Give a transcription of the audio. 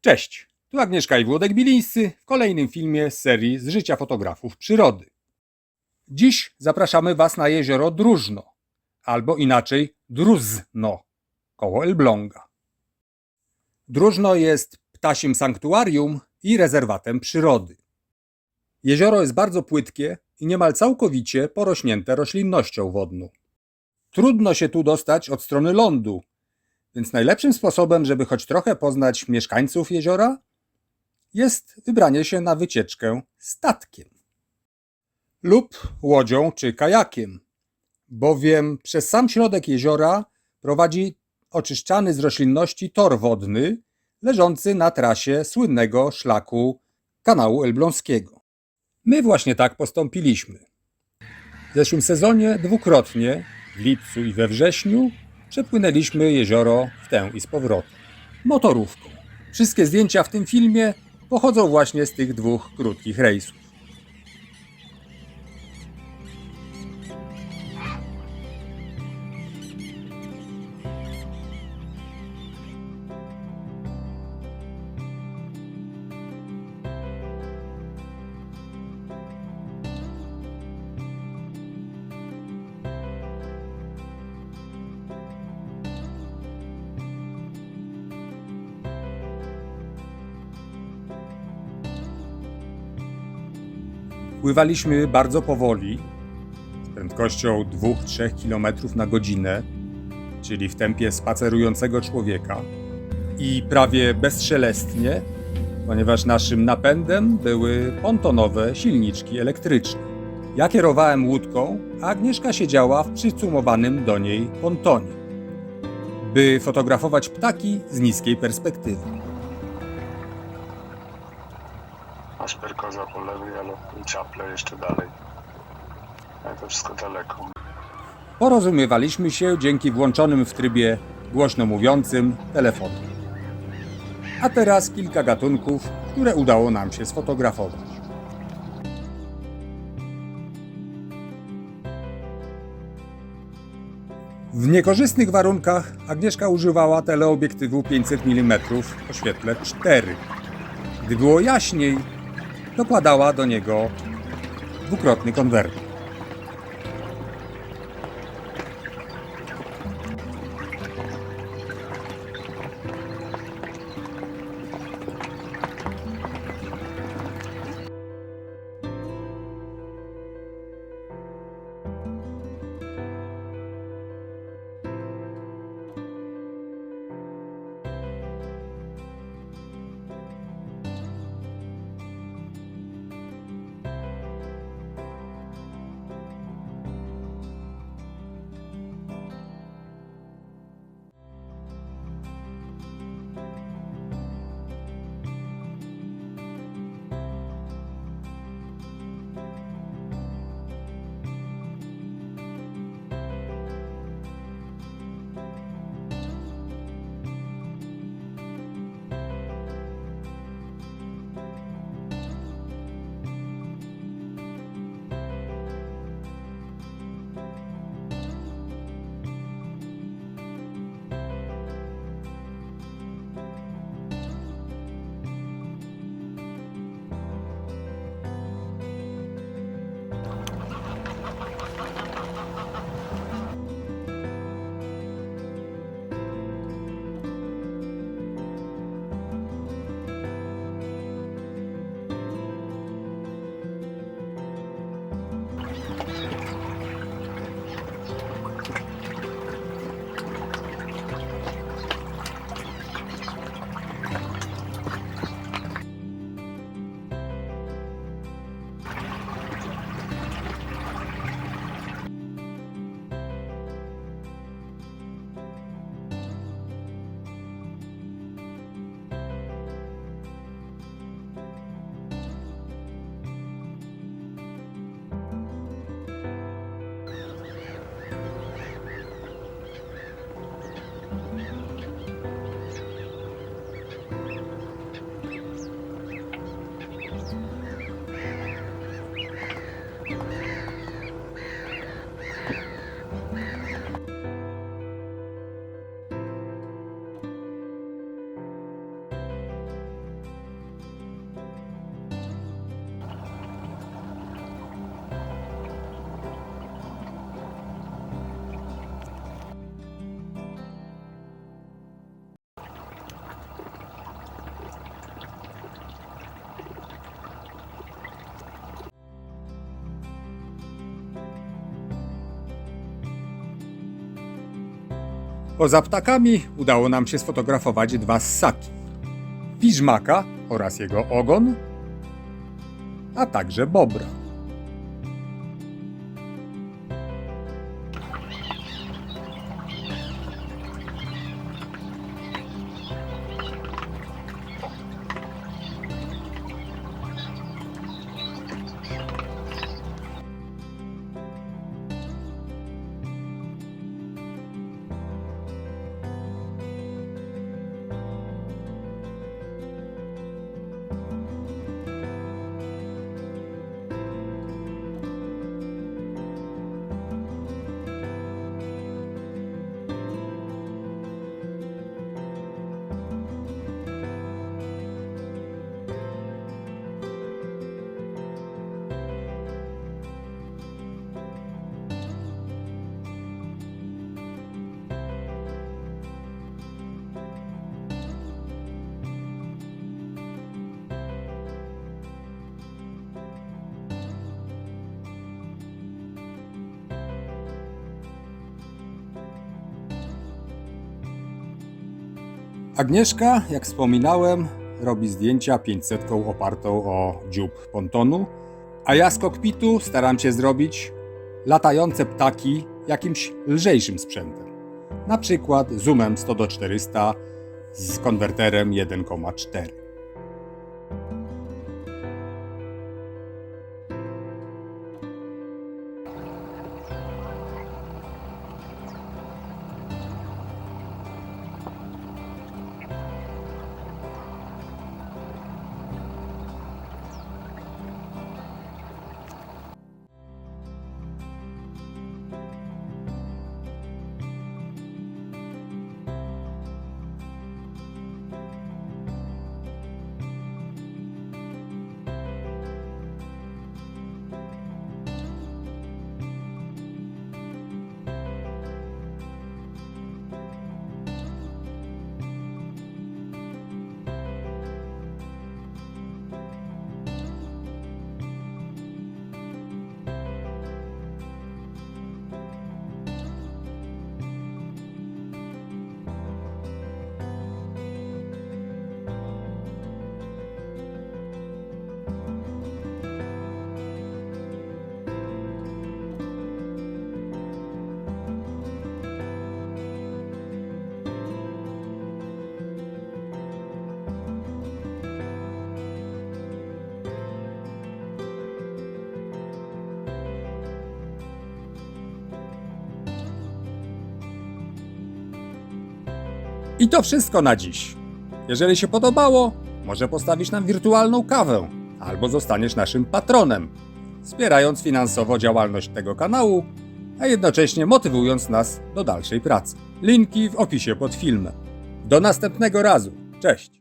Cześć, tu Agnieszka i Włodek Bilińscy w kolejnym filmie z serii z życia fotografów przyrody. Dziś zapraszamy Was na jezioro Drużno, albo inaczej Druzno, koło Elbląga. Drużno jest ptasim sanktuarium i rezerwatem przyrody. Jezioro jest bardzo płytkie i niemal całkowicie porośnięte roślinnością wodną. Trudno się tu dostać od strony lądu, więc najlepszym sposobem, żeby choć trochę poznać mieszkańców jeziora, jest wybranie się na wycieczkę statkiem lub łodzią czy kajakiem, bowiem przez sam środek jeziora prowadzi oczyszczany z roślinności tor wodny leżący na trasie słynnego szlaku kanału elbląskiego. My właśnie tak postąpiliśmy. W zeszłym sezonie dwukrotnie, w lipcu i we wrześniu, przepłynęliśmy jezioro w tę i z powrotem. Motorówką. Wszystkie zdjęcia w tym filmie pochodzą właśnie z tych dwóch krótkich rejsów. Pływaliśmy bardzo powoli, z prędkością 2-3 km na godzinę, czyli w tempie spacerującego człowieka, i prawie bezszelestnie, ponieważ naszym napędem były pontonowe silniczki elektryczne. Ja kierowałem łódką, a Agnieszka siedziała w przycumowanym do niej pontonie, by fotografować ptaki z niskiej perspektywy. Asperkoza po lewej, ale i czaple jeszcze dalej. Ale to wszystko daleko. Porozumiewaliśmy się dzięki włączonym w trybie głośno mówiącym telefonom. A teraz kilka gatunków, które udało nam się sfotografować. W niekorzystnych warunkach Agnieszka używała teleobiektywu 500 mm o świetle 4. Gdy było jaśniej, dokładała do niego dwukrotny konwerter. Poza ptakami udało nam się sfotografować dwa ssaki. Piżmaka oraz jego ogon, a także bobra. Agnieszka, jak wspominałem, robi zdjęcia 500 opartą o dziób pontonu, a ja z kokpitu staram się zrobić latające ptaki jakimś lżejszym sprzętem. Na przykład zoomem 100 do 400 z konwerterem 1,4. I to wszystko na dziś. Jeżeli się podobało, może postawisz nam wirtualną kawę albo zostaniesz naszym patronem, wspierając finansowo działalność tego kanału, a jednocześnie motywując nas do dalszej pracy. Linki w opisie pod filmem. Do następnego razu. Cześć!